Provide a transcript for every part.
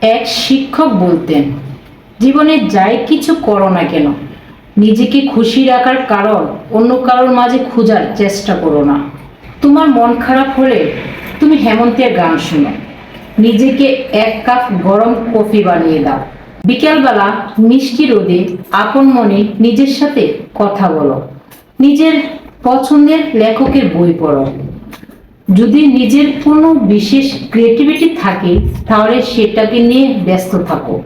এক শিক্ষক বলতেন, জীবনে যাই কিছু করো না কেন, নিজেকে খুশি রাখার কারণ অন্য কারোর মাঝে খোঁজার চেষ্টা করো না। তোমার মন খারাপ হলে তুমি হেমন্তের গান শোনো। নিজেকে এক কাপ গরম কফি বানিয়ে দাও। বিকেলবেলা মিষ্টি রোদে আপন মনে নিজের সাথে কথা বলো। নিজের পছন্দের লেখকের বই পড়ো। যদি নিজের কোনো বিশেষ ক্রিয়েটিভিটি থাকে, তাহলে সেটাকে নিয়ে ব্যস্ত থাকো।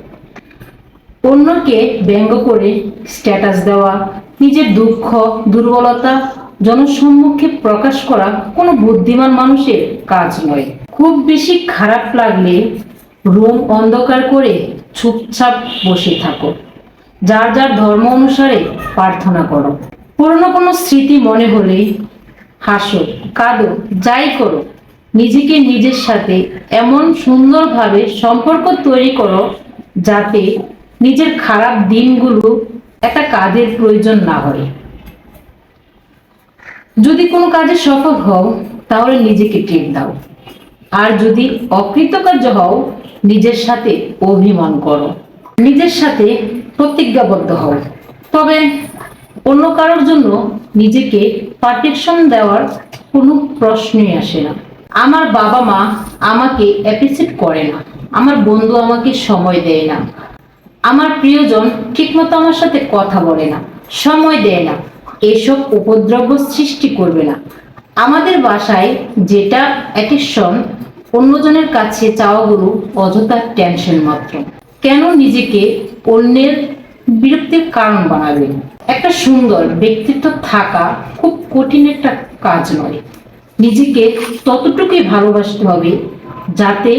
অন্যকে ব্যঙ্গ করে স্ট্যাটাস দেওয়া, নিজের দুঃখ, দুর্বলতা, জনসম্মুখে প্রকাশ করা কোনো বুদ্ধিমান মানুষের কাজ নয়। খুব বেশি খারাপ লাগলে রুম অন্ধকার করে চুপচাপ বসে থাকো। যার যার ধর্ম অনুসারে প্রার্থনা করো। পুরনো কোনো স্মৃতি মনে হলেই হাসো, কাঁদো, যাই করো, নিজেকে নিজের সাথে এমন সুন্দরভাবে সম্পর্ক তৈরি করো যাতে নিজের খারাপ দিনগুলো একটা কাজের প্রয়োজন না হয়। যদি কোনো কাজে সফল হও, তাহলে নিজেকে ট্রিট দাও। আর যদি অকৃতকার্য হও, নিজের সাথে অভিমান করো। নিজের সাথে প্রতিজ্ঞাবদ্ধ হও। তবে অন্য কারোর জন্য নিজেকে পারফেকশন দেওয়ার কোনো প্রশ্নই আসে না। আমার বাবা মা আমাকে অ্যাপ্রিসিয়েট করে না। আমার বন্ধু আমাকে সময় দেয় না। আমার প্রিয়জন ঠিকমতো আমার সাথে কথা বলে না, সময় দেয় না। এসব উপদ্রব সৃষ্টি করবে না। আমাদের বাসায় যেটা অ্যাটেনশন অন্যজনের কাছে চাওয়াগুলো অযথা টেনশন মাত্র। কেন নিজেকে অন্যের বিরক্তির কারণ বানাবেন একটা সুন্দর ব্যক্তিত্ব থাকা খুব কঠিন একটা কাজ নয়। নিজেকে ততটুকুই ভালোবাসতে হবে যাতে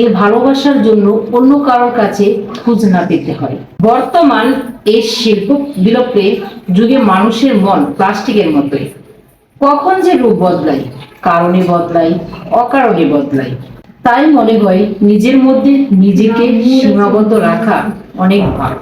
এই ভালোবাসার জন্য অন্য কারোর কাছে খুঁজ না পেতে হয়। বর্তমান এই শিল্প বিলোপে যুগে মানুষের মন প্লাস্টিকের মতোই। কখন যে রূপ বদলায়, কারণে বদলায়, অকারণে বদলায়। তাই মনে হয় নিজের মধ্যে নিজেকে সীমাবদ্ধ রাখা অনেক ভালো।